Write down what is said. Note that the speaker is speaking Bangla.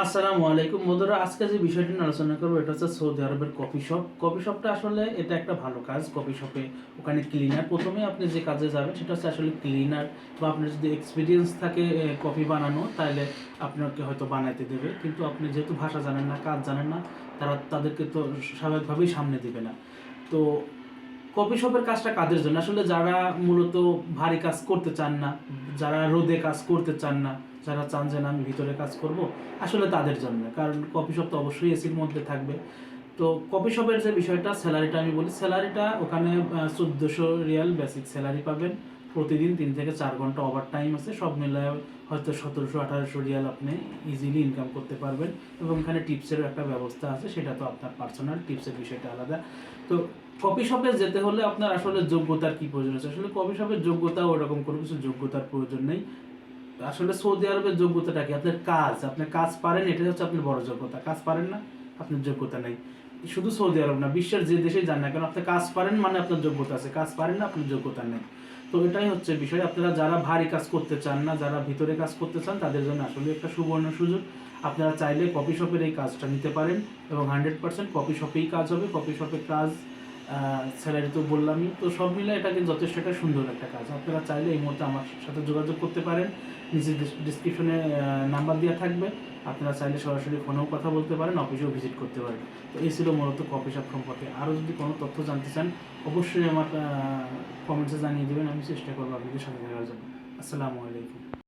আসসালামু আলাইকুম বন্ধুরা, আজকে যে বিষয়টি নিয়ে আলোচনা করব, এটা হচ্ছে সৌদি আরবের কফি শপ। কফি শপটা আসলে এটা একটা ভালো কাজ। কফি শপে ওখানে ক্লিনার প্রথমে আপনি যে কাজে যাবেন, সেটা হচ্ছে আসলে ক্লিনার বা আপনার যদি এক্সপিরিয়েন্স থাকে কফি বানানো, তাহলে আপনাকে হয়তো বানাইতে দেবে। কিন্তু আপনি যেহেতু ভাষা জানেন না, কাজ জানেন না, তারা তাদেরকে তো স্বাভাবিকভাবেই সামনে দেবে না। তো কফি শপের কাজটা কাদের জন্য? আসলে যারা মূলত ভারী কাজ করতে চান না যারা রোদে কাজ করতে চান না, যারা চান যে না, আমি ভিতরে কাজ করব, আসলে তাদের জন্য কারণ কপি শপ তো অবশ্যই এসির মধ্যে থাকবে। তো কপি শপের যে বিষয়টা স্যালারিটা আমি বলি স্যালারিটা ওখানে চোদ্দোশো রিয়াল বেসিক স্যালারি পাবেন। প্রতিদিন তিন থেকে চার ঘণ্টা ওভার টাইম আছে, সব মিলায় হয়তো সতেরোশো, আঠারোশো রিয়াল আপনি ইজিলি ইনকাম করতে পারবেন এবং এখানে টিপসেরও একটা ব্যবস্থা আছে, সেটা তো আপনার পার্সোনাল টিপসের বিষয়টা আলাদা। তো কফি শপে যেতে হলে আপনার আসলে যোগ্যতার কি প্রয়োজন আছে? আসলে কপি শপের যোগ্যতা ওরকম কোনো কিছু যোগ্যতার প্রয়োজন নেই। আসলে সৌদি আরবের যোগ্যতাটা কি? আপনার কাজ, আপনি কাজ পারেন, এটাই হচ্ছে আপনার বড় যোগ্যতা। কাজ পারেন না, আপনার যোগ্যতা নেই। শুধু সৌদি আরব না, বিশ্বের যে দেশে যান না কেন, আপনি কাজ পারেন মানে আপনার যোগ্যতা আছে, কাজ পারেন না, আপনার যোগ্যতা নেই। তো এটাই হচ্ছে বিষয়, আপনারা যারা ভারী কাজ করতে চান না, যারা ভিতরে কাজ করতে চান, তাদের জন্য আসলে একটা সুবর্ণ সুযোগ। আপনারা চাইলে কপি শপের এই কাজটা নিতে পারেন এবং হান্ড্রেড পার্সেন্ট কপি শপেই কাজ হবে কপি শপের কাজ স্যালারি তো বললামই। তো সব মিলে এটা কিন্তু যথেষ্ট একটা সুন্দর একটা কাজ। আপনারা চাইলে এই মুহূর্তে আমার সাথে যোগাযোগ করতে পারেন। নিচে ডিসক্রিপশনে নাম্বার দেওয়া থাকবে। আপনারা চাইলে সরাসরি ফোনেও কথা বলতে পারেন অফিসেও ভিজিট করতে পারেন। তো এই ছিল মূলত কফি শপ সম্পর্কে। আরও যদি কোনো তথ্য জানতে চান, অবশ্যই আমার কমেন্টসে জানিয়ে দেবেন। আমি চেষ্টা করব আপনাদের সাথে দেওয়ার জন্য। আসসালামু আলাইকুম।